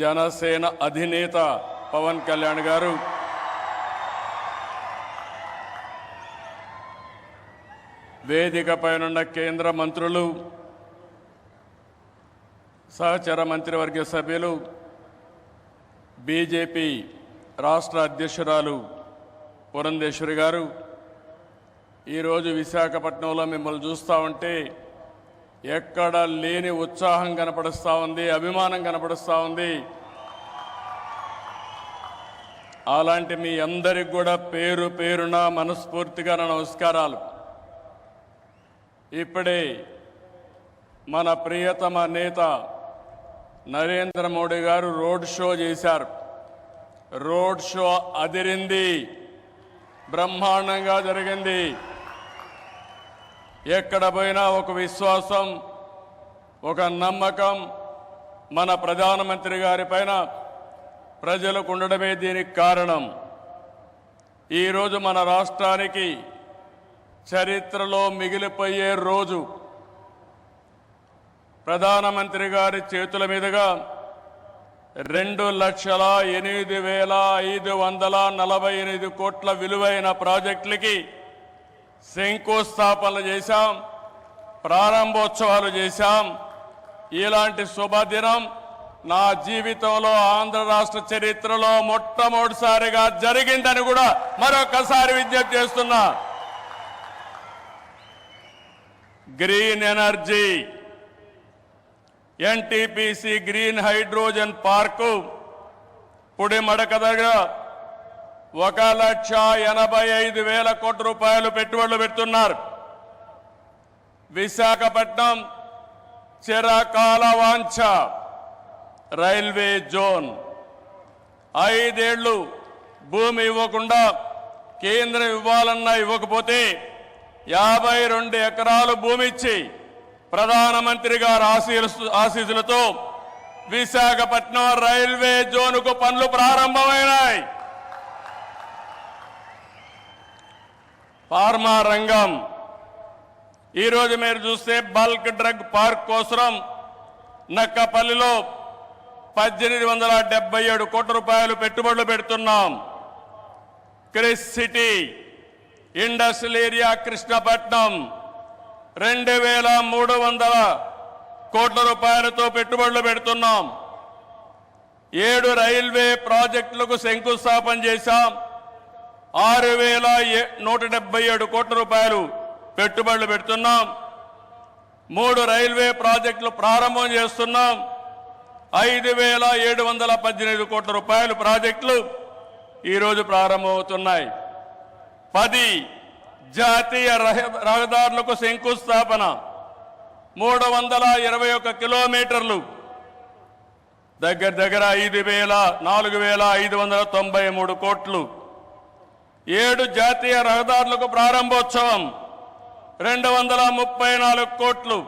జనసేన అధినేత పవన్ కళ్యాణ్ గారు. వేదిక పైనున్న కేంద్ర మంత్రులు సహచర మంత్రివర్గ సభ్యులు బీజేపీ రాష్ట్ర అధ్యక్షురాలు పురంధేశ్వరి గారు. ఈరోజు విశాఖపట్నంలో మిమ్మల్ని చూస్తూ ఉంటే ఎక్కడ లేని ఉత్సాహం కనపడుస్తూ ఉంది అభిమానం కనపడుస్తూ ఉంది. అలాంటి మీ అందరికి కూడా పేరు పేరున మనస్ఫూర్తిగా నా నమస్కారాలు. ఇప్పుడే మన ప్రియతమ నేత నరేంద్ర మోడీ గారు రోడ్ షో చేశారు. రోడ్ షో అదిరింది బ్రహ్మాండంగా జరిగింది. ఎక్కడ పోయినా ఒక విశ్వాసం ఒక నమ్మకం మన ప్రధానమంత్రి గారి పైన ప్రజలకు ఉండడమే దీనికి కారణం. ఈరోజు మన రాష్ట్రానికి చరిత్రలో మిగిలిపోయే రోజు. ప్రధానమంత్రి గారి చేతుల మీదుగా రెండు లక్షల ఎనిమిది వేల ఐదు వందల నలభై ఎనిమిది కోట్ల విలువైన ప్రాజెక్టులకి శంకుస్థాపనలు చేశాం ప్రారంభోత్సవాలు చేశాం. ఇలాంటి శుభదినం నా జీవితంలో ఆంధ్ర రాష్ట్ర చరిత్రలో మొట్టమొదటిసారిగా జరిగిందని కూడా మరొకసారి విజ్ఞప్తి చేస్తున్నా. Green energy NTPC green hydrogen park Pudimadaka దగ్గర ఒక లక్ష ఎనభై ఐదు వేల కోట్ల రూపాయలు పెట్టుబడులు పెడుతున్నారు. విశాఖపట్నం చిరకాల వాంఛ రైల్వే జోన్. ఐదేళ్ళు భూమి ఇవ్వకుండా కేంద్రం ఇవ్వాలన్నా ఇవ్వకపోతే యాభై రెండు ఎకరాలు భూమి ఇచ్చి ప్రధానమంత్రి గారు ఆశీలు ఆశీసులతో విశాఖపట్నం రైల్వే జోన్కు పనులు ప్రారంభమైనాయి. ఫార్మా రంగం. ఈరోజు మీరు చూస్తే బల్క్ డ్రగ్ పార్క్ కోసం నక్కపల్లిలో పద్దెనిమిది వందల డెబ్బై ఏడు కోట్ల రూపాయలు పెట్టుబడులు పెడుతున్నాం. Kris city industrial area Krishnapatnam రెండు వేల మూడు వందల కోట్ల రూపాయలతో పెట్టుబడులు పెడుతున్నాం. ఏడు రైల్వే ప్రాజెక్టులకు శంకుస్థాపన చేశాం. ఆరు వేల ఏ- నూట డెబ్బై ఏడు కోట్ల రూపాయలు పెట్టుబడులు పెడుతున్నాం. మూడు రైల్వే ప్రాజెక్టులు ప్రారంభం చేస్తున్నాం. ఐదు వేల ఏడు వందల పద్దెనిమిది కోట్ల రూపాయలు ప్రాజెక్టులు ఈరోజు ప్రారంభమవుతున్నాయి. పది జాతీయ రహ- రహదారులకు శంకుస్థాపన. మూడు వందల ఇరవై ఒక్క కిలోమీటర్లు. దగ్గర దగ్గర ఐదు వేల నాలుగు వేల ఐదు వందల తొంభై మూడు కోట్లు. ఏడు జాతీయ రహదారులకు ప్రారంభోత్సవం. రెండు వందల ముప్పై నాలుగు కోట్లు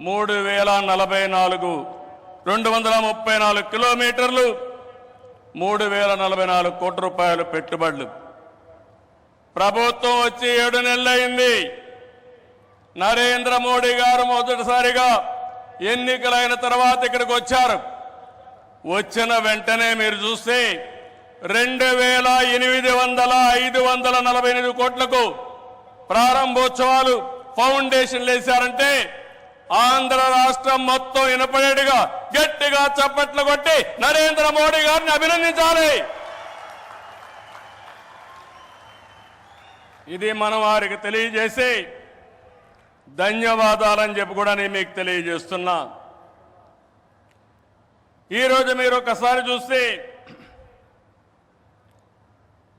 మూడు వేల నలభై నాలుగు. రెండు వందల ముప్పై నాలుగు కిలోమీటర్లు మూడు వేల నలభై నాలుగు కోట్ల రూపాయలు పెట్టుబడులు. ప్రభుత్వం వచ్చి ఏడు నెలలైంది. నరేంద్ర మోడీ గారు మొదటిసారిగా ఎన్నికలైన తర్వాత ఇక్కడికి వచ్చారు. వచ్చిన వెంటనే మీరు చూస్తే రెండు వేల ఎనిమిది వందల ఐదు వందల నలభై ఎనిమిది కోట్లకు ప్రారంభోత్సవాలు ఫౌండేషన్ వేశారంటే ఆంధ్ర రాష్ట్రం మొత్తం వినపడేట్టుగా గట్టిగా చప్పట్లు కొట్టి నరేంద్ర మోడీ గారిని అభినందించాలి. ఇది మనం వారికి తెలియజేసి ధన్యవాదాలని చెప్పి కూడా నేను మీకు తెలియజేస్తున్నా. ఈరోజు మీరు ఒకసారి చూస్తే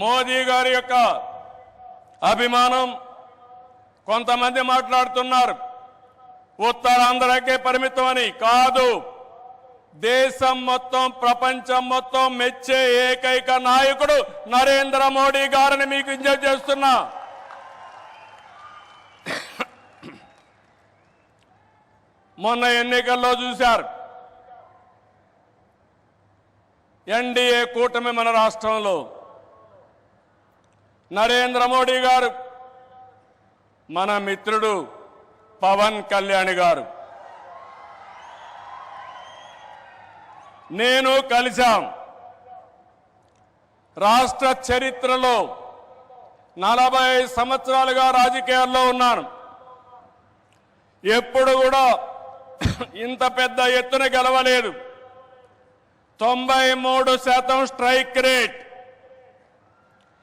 మోదీ గారి యొక్క అభిమానం కొంతమంది మాట్లాడుతున్నారు. ఉత్తరాంధ్రకే పరిమితమని కాదు. దేశం మొత్తం ప్రపంచం మొత్తం మెచ్చే ఏకైక నాయకుడు నరేంద్ర మోడీ గారిని మీకు విజ్ఞప్తి చేస్తున్నా. మొన్న ఎన్నికల్లో చూశారు. ఎన్డీఏ కూటమి మన రాష్ట్రంలో నరేంద్ర మోడీ గారు మన మిత్రుడు పవన్ కళ్యాణ్ గారు. నేను కలిశాం. రాష్ట్ర చరిత్రలో నలభై సంవత్సరాలుగా రాజకీయాల్లో ఉన్నాను. ఎప్పుడు కూడా ఇంత పెద్ద ఎత్తున గెలవలేదు. తొంభై మూడు శాతం స్ట్రైక్ రేట్.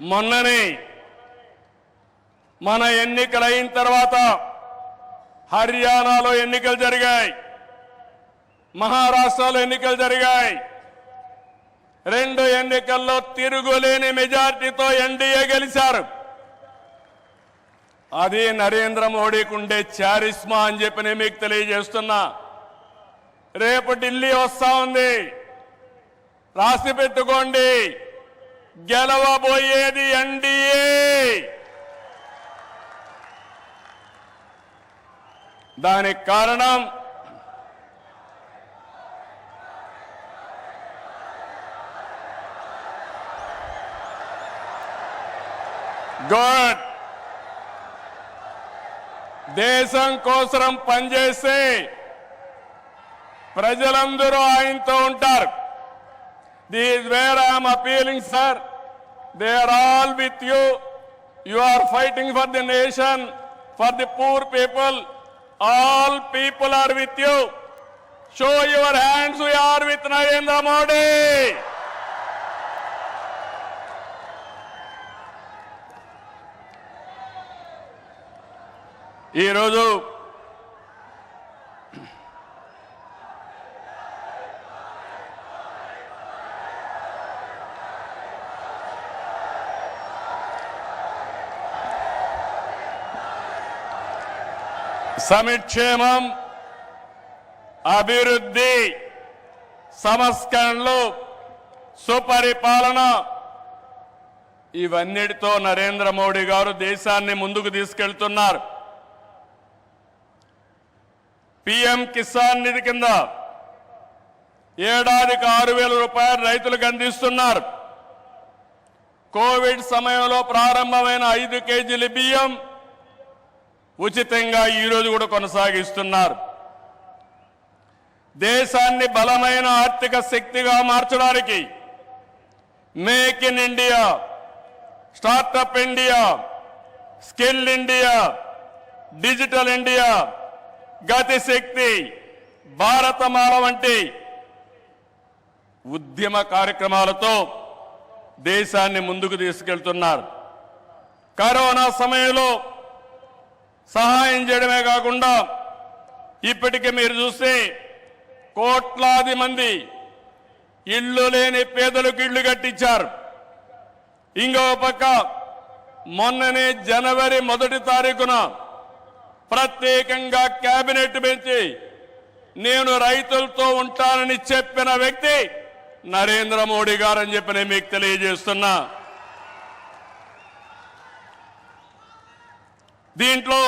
మొన్ననే మన ఎన్నికలు అయిన తర్వాత హర్యానాలో ఎన్నికలు జరిగాయి. మహారాష్ట్రలో ఎన్నికలు జరిగాయి. రెండు ఎన్నికల్లో తిరుగులేని మెజార్టీతో ఎన్డీఏ గెలిచారు. అది నరేంద్ర మోడీకి ఉండే చారిస్మా అని చెప్పి నేను మీకు తెలియజేస్తున్నా. రేపు ఢిల్లీ వస్తా ఉంది. రాసి పెట్టుకోండి. గెలవబోయేది ఎన్డీఏ. దానికి కారణం గుడ్. దేశం కోసం పనిచేస్తే ప్రజలందరూ ఆయనతో ఉంటారు. These where I'm appealing sir they are all with you you are fighting for the nation for the poor people all people are with you show your hands you are with Narendra Modi ఈరోజు సమిక్షేమం అభివృద్ధి సంస్కరణలు సుపరిపాలన ఇవన్నిటితో నరేంద్ర మోడీ గారు దేశాన్ని ముందుకు తీసుకెళ్తున్నారు. PM Kisan నిధి కింద ఏడాదికి ఆరు వేల రూపాయలు రైతులకు అందిస్తున్నారు. కోవిడ్ సమయంలో ప్రారంభమైన ఐదు కేజీల బియ్యం ఉచితంగా ఈరోజు కూడా కొనసాగిస్తున్నారు. దేశాన్ని బలమైన ఆర్థిక శక్తిగా మార్చడానికి make in India startup India skill India digital India Gatishakti Bharatmala వంటి ఉద్యమ కార్యక్రమాలతో దేశాన్ని ముందుకు తీసుకెళ్తున్నారు. కరోనా సమయంలో సహాయం చేయడమే కాకుండా ఇప్పటికే మీరు చూస్తే కోట్లాది మంది ఇళ్ళు లేని పేదలకు ఇళ్ళు కట్టించారు. ఇంకో పక్క మొన్ననే జనవరి మొదటి తారీఖున ప్రత్యేకంగా కేబినెట్ పెంచి నేను రైతులతో ఉంటానని చెప్పిన వ్యక్తి నరేంద్ర మోడీ గారని చెప్పి నేను మీకు తెలియజేస్తున్నా. దీంట్లో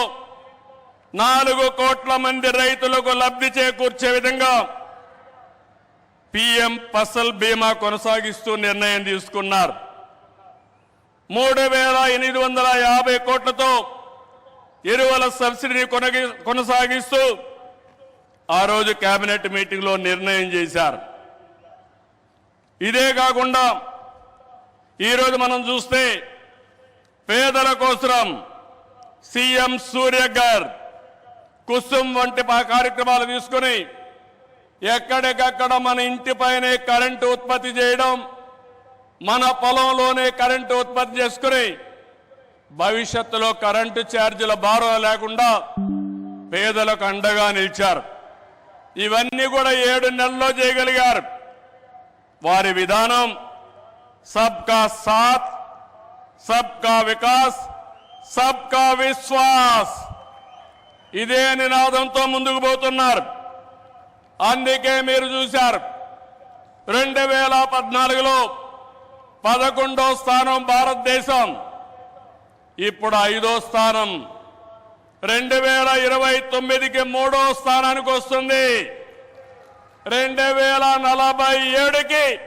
నాలుగు కోట్ల మంది రైతులకు లబ్ధి చేకూర్చే విధంగా పిఎం ఫసల్ బీమా కొనసాగిస్తూ నిర్ణయం తీసుకున్నారు. మూడు వేల ఎనిమిది వందల యాభై కోట్లతో ఎరువుల సబ్సిడీని కొనగి కొనసాగిస్తూ ఆ రోజు కేబినెట్ మీటింగ్లో నిర్ణయం చేశారు. ఇదే కాకుండా ఈరోజు మనం చూస్తే పేదల కోసం సీఎం సూర్య గారు కుసుమ్ వంటి కార్యక్రమాలు తీసుకుని ఎక్కడికక్కడ మన ఇంటిపైనే కరెంటు ఉత్పత్తి చేయడం మన పొలంలోనే కరెంటు ఉత్పత్తి చేసుకుని భవిష్యత్తులో కరెంటు ఛార్జీల భారం లేకుండా పేదలకు అండగా నిలిచారు. ఇవన్నీ కూడా ఏడు నెలల్లో చేయగలిగారు. వారి విధానం సబ్కా సాత్ సబ్కా వికాస్ సబ్కా విశ్వాస్. ఇదే నినాదంతో ముందుకు పోతున్నారు. అందుకే మీరు చూశారు. రెండు వేల పద్నాలుగులో పదకొండో స్థానం భారతదేశం. ఇప్పుడు ఐదో స్థానం. రెండు వేల ఇరవై తొమ్మిదికి మూడో స్థానానికి వస్తుంది. రెండు వేల నలభై ఏడుకి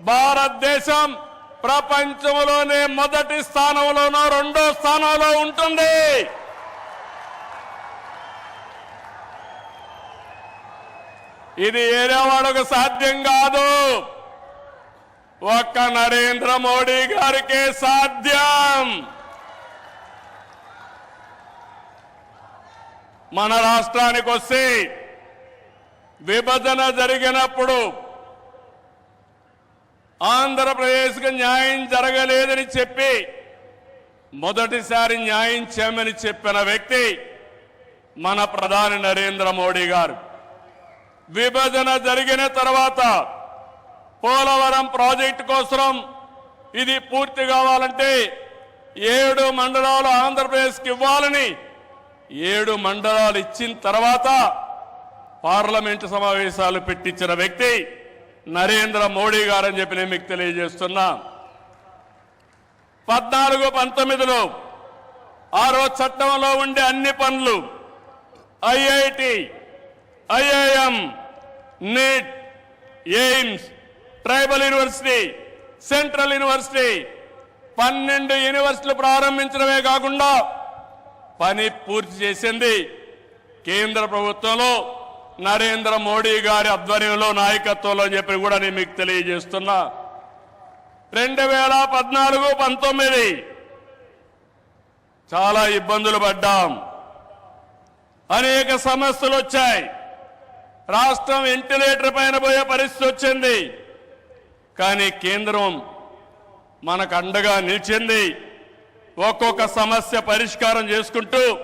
భారతదేశం ప్రపంచంలోనే మొదటి స్థానంలోనో రెండో స్థానంలో ఉంటుంది. ఇది ఏరే వాళ్ళకు సాధ్యం కాదు. ఒక్క నరేంద్ర మోడీ గారికే సాధ్యం. మన రాష్ట్రానికి వస్తే విభజన జరిగినప్పుడు ఆంధ్రప్రదేశ్కు న్యాయం జరగలేదని చెప్పి మొదటిసారి న్యాయం చేయమని చెప్పిన వ్యక్తి మన ప్రధాని నరేంద్ర మోడీ గారు. విభజన జరిగిన తర్వాత పోలవరం ప్రాజెక్టు కోసం ఇది పూర్తి కావాలంటే ఏడు మండలాలు ఆంధ్రప్రదేశ్కి ఇవ్వాలని ఏడు మండలాలు ఇచ్చిన తర్వాత పార్లమెంటు సమావేశాలు పెట్టించిన వ్యక్తి నరేంద్ర మోడీ గారని చెప్పి నేను మీకు తెలియజేస్తున్నా. పద్నాలుగు పంతొమ్మిదిలో ఆరో చట్టంలో ఉండే అన్ని పనులు IIT IIM NEET AIIMS tribal university central university పన్నెండు యూనివర్సిటీలు ప్రారంభించడమే కాకుండా పని పూర్తి చేసింది కేంద్ర ప్రభుత్వంలో. నరేంద్ర మోడీ గారి ఆధ్వర్యంలో నాయకత్వంలో అని చెప్పి కూడా నేను మీకు తెలియజేస్తున్నా. రెండు వేల పద్నాలుగు పంతొమ్మిది చాలా ఇబ్బందులు పడ్డాం. అనేక సమస్యలు వచ్చాయి. రాష్ట్రం వెంటిలేటర్ పైన పోయే పరిస్థితి వచ్చింది. కానీ కేంద్రం మనకు అండగా నిలిచింది. ఒక్కొక్క సమస్య పరిష్కారం చేసుకుంటూ